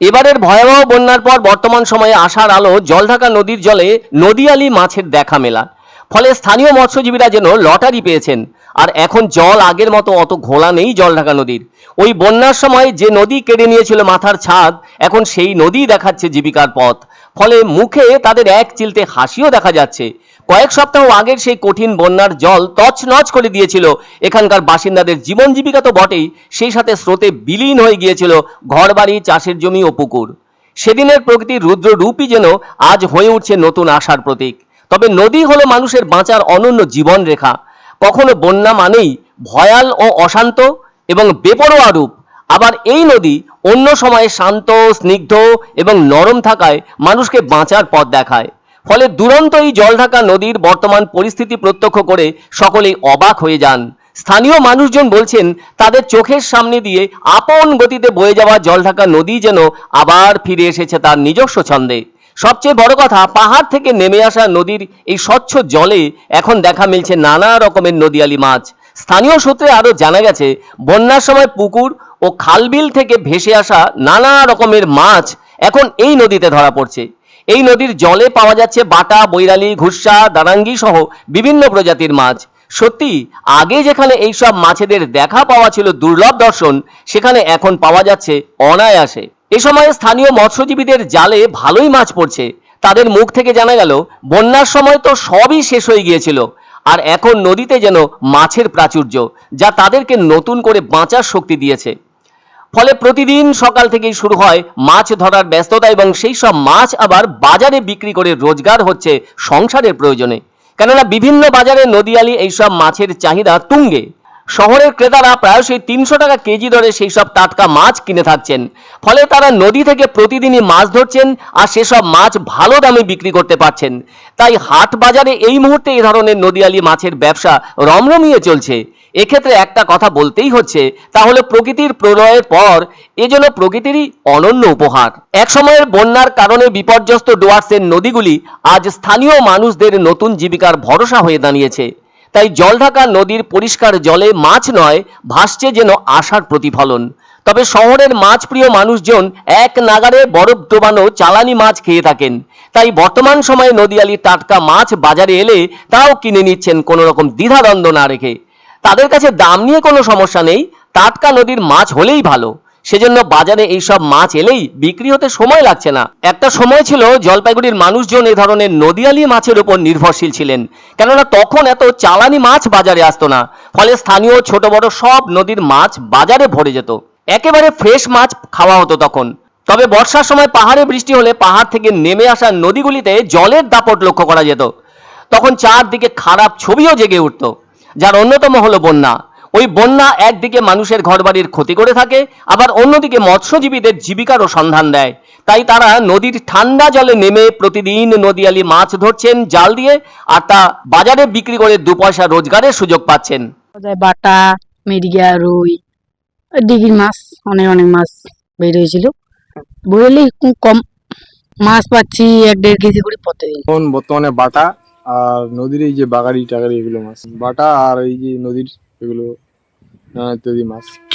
এবারের ভয়াবহ বন্যার পর বর্তমান সময়ে আসার আলো জলঢাকা নদীর জলে নদীয়ালি মাছের দেখা মেলা। ফলে স্থানীয় মৎস্যজীবীরা যেন লটারি পেয়েছেন। আর এখন জল আগের মতো অত ঘোলা নেই জলঢাকা নদীর। ওই বন্যার সময় যে নদী কেড়ে নিয়েছিল মাথার ছাদ, এখন সেই নদী দেখাচ্ছে জীবিকার পথ। ফলে মুখে তাদের এক চিলতে হাসিও দেখা যাচ্ছে। কয়েক সপ্তাহ আগের সেই কঠিন বন্যার জল তছনছ করে দিয়েছিল। এখানকার বাসিন্দাদের জীবন জীবিকা তো বটেই, সেই সাথে স্রোতে বিলীন হয়ে গিয়েছিল ঘরবাড়ি, চাষের জমি ও পুকুর। সেদিনের প্রকৃতির রুদ্র রূপই যেন আজ হয়ে উঠছে নতুন আশার প্রতীক। তবে নদী হলো মানুষের বাঁচার অনন্য জীবন রেখা। কখনো বন্যা মানেই ভয়াল ও অশান্ত এবং বেপরোয়া রূপ। আবার এই নদী অন্য সময়ে শান্ত, স্নিগ্ধ এবং নরম থাকায় মানুষকে বাঁচার পথ দেখায়। ফলে দুরন্ত এই জলঢাকা নদীর বর্তমান পরিস্থিতি প্রত্যক্ষ করে সকলেই অবাক হয়ে যান। স্থানীয় মানুষজন বলছেন, তাদের চোখের সামনে দিয়ে আপন গতিতে বয়ে যাওয়া জলঢাকা নদী যেন আবার ফিরে এসেছে তার নিজস্ব ছন্দে। সবচেয়ে বড় কথা, পাহাড় থেকে নেমে আসা নদীর এই স্বচ্ছ জলে এখন দেখা মিলছে নানা রকমের নদীয়ালি মাছ। স্থানীয় সূত্রে আরও জানা গেছে, বন্যার সময় পুকুর ও খালবিল থেকে ভেসে আসা নানা রকমের মাছ এখন এই নদীতে ধরা পড়ছে। এই নদীর জলে পাওয়া যাচ্ছে বাটা, বৈরালি, ঘুষা দারাঙ্গি সহ বিভিন্ন প্রজাতির মাছ। সত্যি, আগে যেখানে এইসব মাছেদের দেখা পাওয়া ছিল দুর্লভ দর্শন, সেখানে এখন পাওয়া যাচ্ছে অনায়াসে। এ সময় স্থানীয় মৎস্যজীবীদের জালে ভালোই মাছ পড়ছে। তাদের মুখ থেকে জানা গেল, বন্যার সময় তো সবই শেষ হয়ে গিয়েছিল। আর এখন নদীতে যেন মাছের প্রাচুর্য, যা তাদেরকে নতুন করে বাঁচার শক্তি দিয়েছে। ফলে প্রতিদিন সকাল থেকেই শুরু হয় মাছ ধরার ব্যস্ততা এবং সেই সব মাছ আবার বাজারে বিক্রি করে রোজগার হচ্ছে সংসারের প্রয়োজনে। কেননা বিভিন্ন বাজারে নদীয়ালি এইসব মাছের চাহিদা তুঙ্গে। শহরের ক্রেতারা প্রায়শই তিনশো টাকা কেজি দরে সেই সব টাটকা মাছ কিনে থাকছেন। ফলে তারা নদী থেকে প্রতিদিনই মাছ ধরছেন আর সেসব মাছ ভালো দামে বিক্রি করতে পারছেন। তাই হাট বাজারে এই মুহূর্তে এই ধরনের নদীয়ালি মাছের ব্যবসা রমরমিয়ে চলছে। এক্ষেত্রে একটা কথা বলতেই হচ্ছে, তাহলে প্রকৃতির প্রলয়ের পর এ যেন প্রকৃতিরই অনন্য উপহার। এক সময়ের বন্যার কারণে বিপর্যস্ত ডুয়ার্সের নদীগুলি আজ স্থানীয় মানুষদের নতুন জীবিকার ভরসা হয়ে দাঁড়িয়েছে। তাই জলঢাকা নদীর পরিষ্কার জলে মাছ নয়, ভাসছে যেন আশার প্রতিফলন। তবে শহরের মাছ প্রিয় মানুষজন এক নাগারে বরফ ডোবানো চালানি মাছ খেয়ে থাকেন। তাই বর্তমান সময়ে নদীয়ালি টাটকা মাছ বাজারে এলে তাও কিনে নিচ্ছেন কোনো রকম দ্বিধাদ্বন্দ্ব না রেখে। তাদের কাছে দাম নিয়ে কোনো সমস্যা নেই, টাটকা নদীর মাছ হলেই ভালো। সেজন্য বাজারে এইসব মাছ এলেই বিক্রি হতে সময় লাগছে না। একটা সময় ছিল জলপাইগুড়ির মানুষজন এ ধরনের নদীয়ালি মাছের উপর নির্ভরশীল ছিলেন, কেননা তখন এত চালানি মাছ বাজারে আসতো না, ফলে স্থানীয় ছোট বড় সব নদীর মাছ বাজারে ভরে যেত। একেবারে ফ্রেশ মাছ খাওয়া হতো তখন। তবে বর্ষার সময় পাহাড়ে বৃষ্টি হলে পাহাড় থেকে নেমে আসা নদীগুলিতে জলের দাপট লক্ষ্য করা যেত। তখন চারদিকে খারাপ ছবিও জেগে উঠতো, যার অন্যতম হলো বন্যা। ওই বন্যা একদিকে মানুষের ঘরবাড়ির ক্ষতি করে থাকে আবার অন্যদিকে মৎস্যজীবীদের জীবিকারও সন্ধান দেয়। তাই তারা নদীর ঠান্ডা জলে নেমে প্রতিদিন নদীয়ালি মাছ ধরছেন জাল দিয়ে আর তা বাজারে বিক্রি করে দু পয়সা রোজগারের সুযোগ পাচ্ছেন। বাটা মিরিগা রুই দিঘির মাছ অনেক অনেক মাছ বের হয়েছিল। বইলে কম মাছ পাচ্ছি এক দেড় কেজি করে প্রতিদিন। এখন বর্তমানে বাটা আর নদীর এই যে বাগাড়ি টাগারি এগুলো মাছ। বাটা আর এই যে নদীর এগুলো ইত্যাদি মাছ। কি